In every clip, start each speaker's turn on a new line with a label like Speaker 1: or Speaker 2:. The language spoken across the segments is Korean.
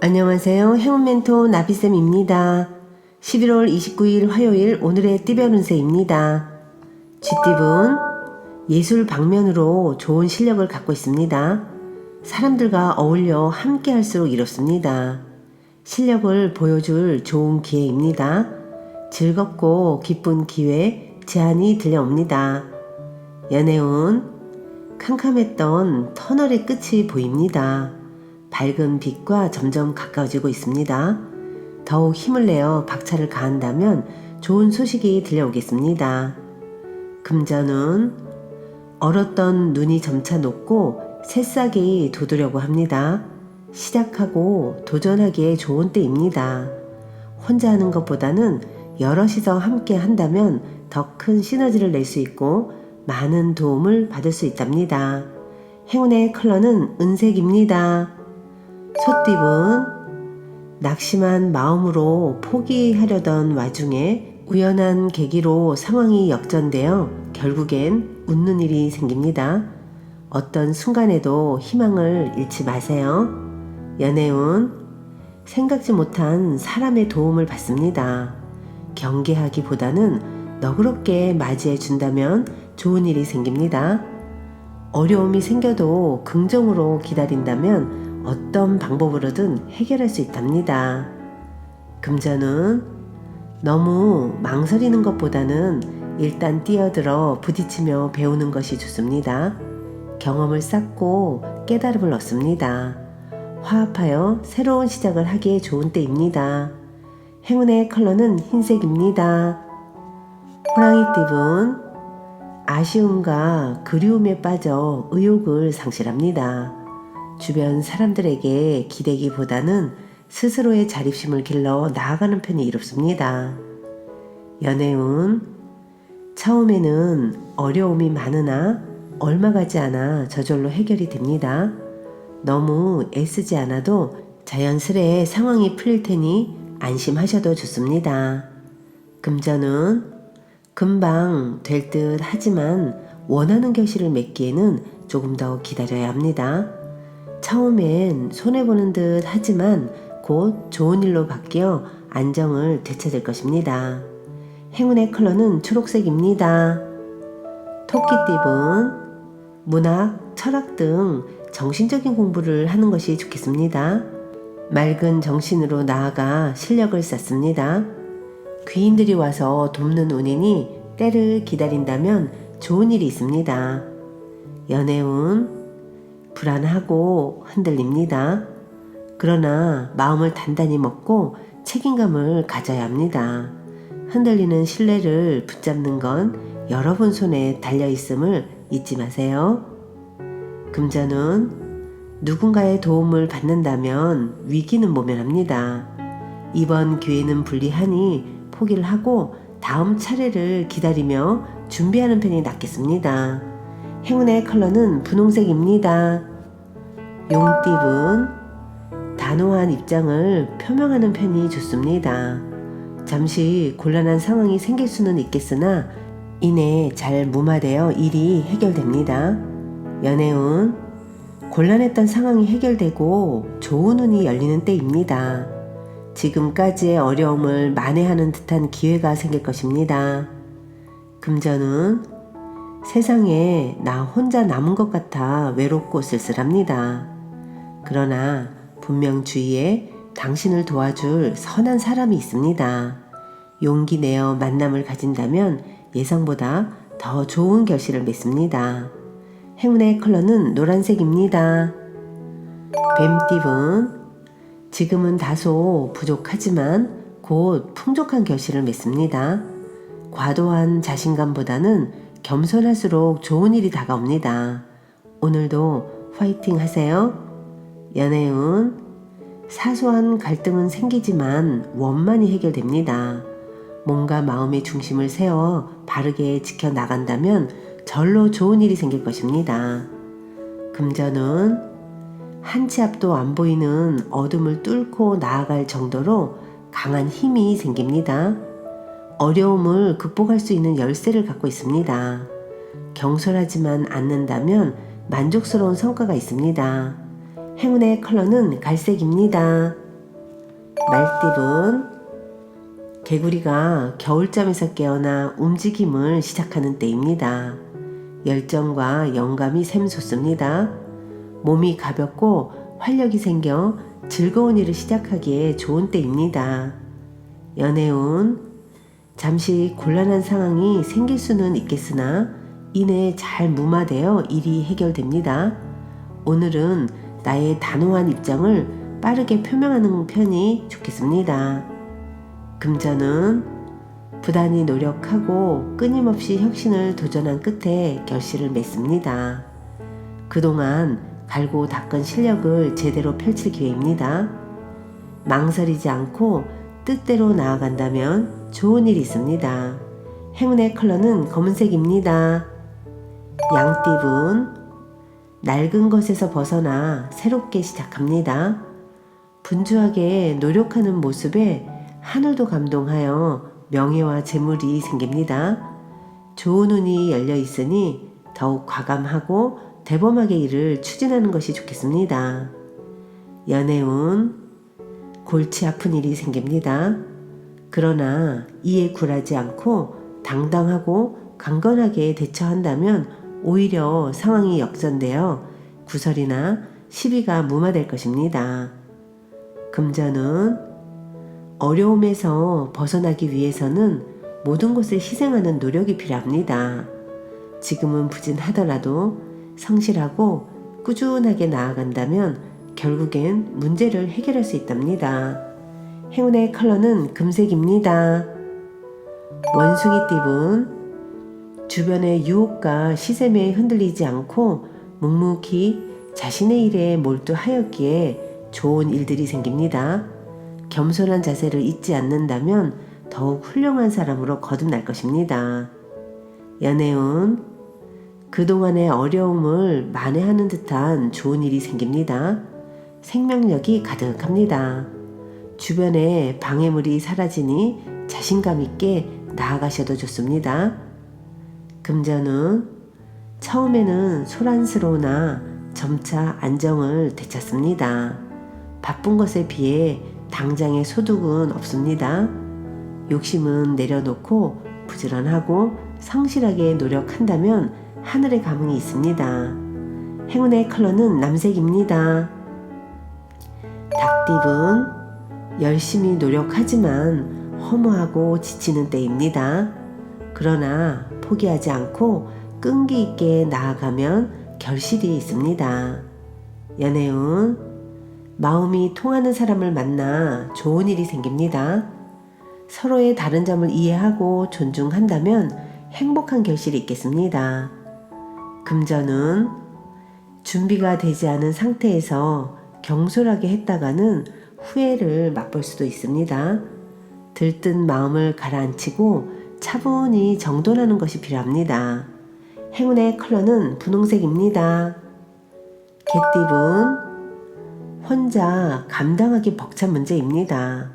Speaker 1: 안녕하세요. 행운 멘토 나비쌤입니다. 11월 29일 화요일 오늘의 띠별 운세입니다. 쥐띠분 예술 방면으로 좋은 실력을 갖고 있습니다. 사람들과 어울려 함께 할수록 이롭습니다. 실력을 보여줄 좋은 기회입니다. 즐겁고 기쁜 기회, 제안이 들려옵니다. 연애운 캄캄했던 터널의 끝이 보입니다. 밝은 빛과 점점 가까워지고 있습니다. 더욱 힘을 내어 박차를 가한다면 좋은 소식이 들려오겠습니다. 금전은 얼었던 눈이 점차 녹고 새싹이 돋으려고 합니다. 시작하고 도전하기에 좋은 때입니다. 혼자 하는 것보다는 여럿이서 함께 한다면 더 큰 시너지를 낼 수 있고 많은 도움을 받을 수 있답니다. 행운의 컬러는 은색입니다. 소띠분 낙심한 마음으로 포기하려던 와중에 우연한 계기로 상황이 역전되어 결국엔 웃는 일이 생깁니다. 어떤 순간에도 희망을 잃지 마세요. 연애운 생각지 못한 사람의 도움을 받습니다. 경계하기보다는 너그럽게 맞이해 준다면 좋은 일이 생깁니다. 어려움이 생겨도 긍정으로 기다린다면 어떤 방법으로든 해결할 수 있답니다. 금전은 너무 망설이는 것보다는 일단 뛰어들어 부딪히며 배우는 것이 좋습니다. 경험을 쌓고 깨달음을 얻습니다. 화합하여 새로운 시작을 하기에 좋은 때입니다. 행운의 컬러는 흰색입니다. 호랑이 띠분 아쉬움과 그리움에 빠져 의욕을 상실합니다. 주변 사람들에게 기대기보다는 스스로의 자립심을 길러 나아가는 편이 이롭습니다. 연애운 처음에는 어려움이 많으나 얼마 가지 않아 저절로 해결이 됩니다. 너무 애쓰지 않아도 자연스레 상황이 풀릴 테니 안심하셔도 좋습니다. 금전은 금방 될 듯 하지만 원하는 결실을 맺기에는 조금 더 기다려야 합니다. 처음엔 손해보는 듯 하지만 곧 좋은 일로 바뀌어 안정을 되찾을 것입니다. 행운의 컬러는 초록색입니다. 토끼띠분 문학, 철학 등 정신적인 공부를 하는 것이 좋겠습니다. 맑은 정신으로 나아가 실력을 쌓습니다. 귀인들이 와서 돕는 운이니 때를 기다린다면 좋은 일이 있습니다. 연애운 불안하고 흔들립니다. 그러나 마음을 단단히 먹고 책임감을 가져야 합니다. 흔들리는 신뢰를 붙잡는 건 여러분 손에 달려 있음을 잊지 마세요. 금전은 누군가의 도움을 받는다면 위기는 모면합니다. 이번 기회는 불리하니 포기를 하고 다음 차례를 기다리며 준비하는 편이 낫겠습니다. 행운의 컬러는 분홍색입니다. 용띠분 단호한 입장을 표명하는 편이 좋습니다. 잠시 곤란한 상황이 생길 수는 있겠으나 이내 잘 무마되어 일이 해결됩니다. 연애운 곤란했던 상황이 해결되고 좋은 운이 열리는 때입니다. 지금까지의 어려움을 만회하는 듯한 기회가 생길 것입니다. 금전은 세상에 나 혼자 남은 것 같아 외롭고 쓸쓸합니다. 그러나 분명 주위에 당신을 도와줄 선한 사람이 있습니다. 용기 내어 만남을 가진다면 예상보다 더 좋은 결실을 맺습니다. 행운의 컬러는 노란색입니다. 뱀띠분 지금은 다소 부족하지만 곧 풍족한 결실을 맺습니다. 과도한 자신감보다는 겸손할수록 좋은 일이 다가옵니다. 오늘도 화이팅 하세요. 연애운 사소한 갈등은 생기지만 원만히 해결됩니다. 몸과 마음의 중심을 세워 바르게 지켜나간다면 절로 좋은 일이 생길 것입니다. 금전은 한 치 앞도 안 보이는 어둠을 뚫고 나아갈 정도로 강한 힘이 생깁니다. 어려움을 극복할 수 있는 열쇠를 갖고 있습니다. 경솔하지만 않는다면 만족스러운 성과가 있습니다. 행운의 컬러는 갈색입니다. 말띠분 개구리가 겨울잠에서 깨어나 움직임을 시작하는 때입니다. 열정과 영감이 샘솟습니다. 몸이 가볍고 활력이 생겨 즐거운 일을 시작하기에 좋은 때입니다. 연애운 잠시 곤란한 상황이 생길 수는 있겠으나 이내 잘 무마되어 일이 해결됩니다. 오늘은 나의 단호한 입장을 빠르게 표명하는 편이 좋겠습니다. 금전은 부단히 노력하고 끊임없이 혁신을 도전한 끝에 결실을 맺습니다. 그동안 갈고 닦은 실력을 제대로 펼칠 기회입니다. 망설이지 않고 뜻대로 나아간다면 좋은 일이 있습니다. 행운의 컬러는 검은색입니다. 양띠분 낡은 것에서 벗어나 새롭게 시작합니다. 분주하게 노력하는 모습에 하늘도 감동하여 명예와 재물이 생깁니다. 좋은 운이 열려 있으니 더욱 과감하고 대범하게 일을 추진하는 것이 좋겠습니다. 연애운 골치 아픈 일이 생깁니다. 그러나 이에 굴하지 않고 당당하고 강건하게 대처한다면 오히려 상황이 역전되어 구설이나 시비가 무마될 것입니다. 금전은 어려움에서 벗어나기 위해서는 모든 것을 희생하는 노력이 필요합니다. 지금은 부진하더라도 성실하고 꾸준하게 나아간다면 결국엔 문제를 해결할 수 있답니다. 행운의 컬러는 금색입니다. 원숭이 띠분 주변의 유혹과 시샘에 흔들리지 않고 묵묵히 자신의 일에 몰두하였기에 좋은 일들이 생깁니다. 겸손한 자세를 잊지 않는다면 더욱 훌륭한 사람으로 거듭날 것입니다. 연애운 그동안의 어려움을 만회하는 듯한 좋은 일이 생깁니다. 생명력이 가득합니다. 주변에 방해물이 사라지니 자신감 있게 나아가셔도 좋습니다. 금전은 처음에는 소란스러우나 점차 안정을 되찾습니다. 바쁜 것에 비해 당장의 소득은 없습니다. 욕심은 내려놓고 부지런하고 성실하게 노력한다면 하늘의 감흥이 있습니다. 행운의 컬러는 남색입니다. 닭띠은 열심히 노력하지만 허무하고 지치는 때입니다. 그러나 포기하지 않고 끈기 있게 나아가면 결실이 있습니다. 연애운 마음이 통하는 사람을 만나 좋은 일이 생깁니다. 서로의 다른 점을 이해하고 존중한다면 행복한 결실이 있겠습니다. 금전은 준비가 되지 않은 상태에서 경솔하게 했다가는 후회를 맛볼 수도 있습니다. 들뜬 마음을 가라앉히고 차분히 정돈하는 것이 필요합니다. 행운의 컬러는 분홍색입니다. 개띠분 혼자 감당하기 벅찬 문제입니다.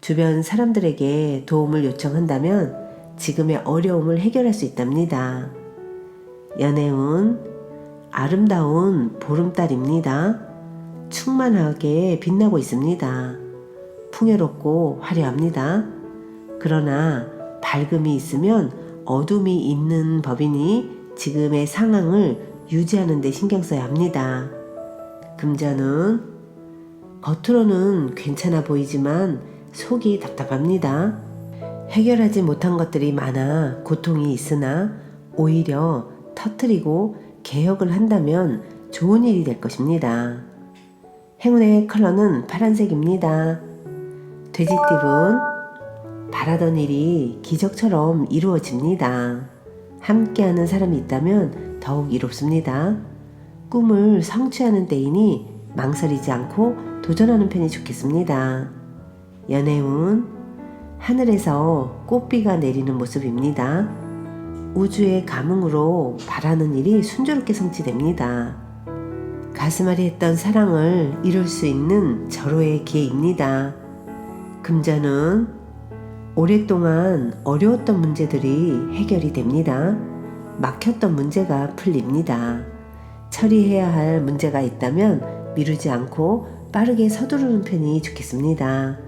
Speaker 1: 주변 사람들에게 도움을 요청한다면 지금의 어려움을 해결할 수 있답니다. 연애운 아름다운 보름달입니다. 충만하게 빛나고 있습니다. 풍요롭고 화려합니다. 그러나 밝음이 있으면 어둠이 있는 법이니 지금의 상황을 유지하는 데 신경 써야 합니다. 금자는 겉으로는 괜찮아 보이지만 속이 답답합니다. 해결하지 못한 것들이 많아 고통이 있으나 오히려 터트리고 개혁을 한다면 좋은 일이 될 것입니다. 행운의 컬러는 파란색입니다. 돼지띠분 바라던 일이 기적처럼 이루어집니다. 함께하는 사람이 있다면 더욱 이롭습니다. 꿈을 성취하는 때이니 망설이지 않고 도전하는 편이 좋겠습니다. 연애운 하늘에서 꽃비가 내리는 모습입니다. 우주의 감흥으로 바라는 일이 순조롭게 성취됩니다. 가슴앓이 했던 사랑을 이룰 수 있는 절호의 기회입니다. 금자는 오랫동안 어려웠던 문제들이 해결이 됩니다. 막혔던 문제가 풀립니다. 처리해야 할 문제가 있다면 미루지 않고 빠르게 서두르는 편이 좋겠습니다.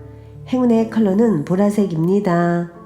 Speaker 1: 행운의 컬러는 보라색입니다.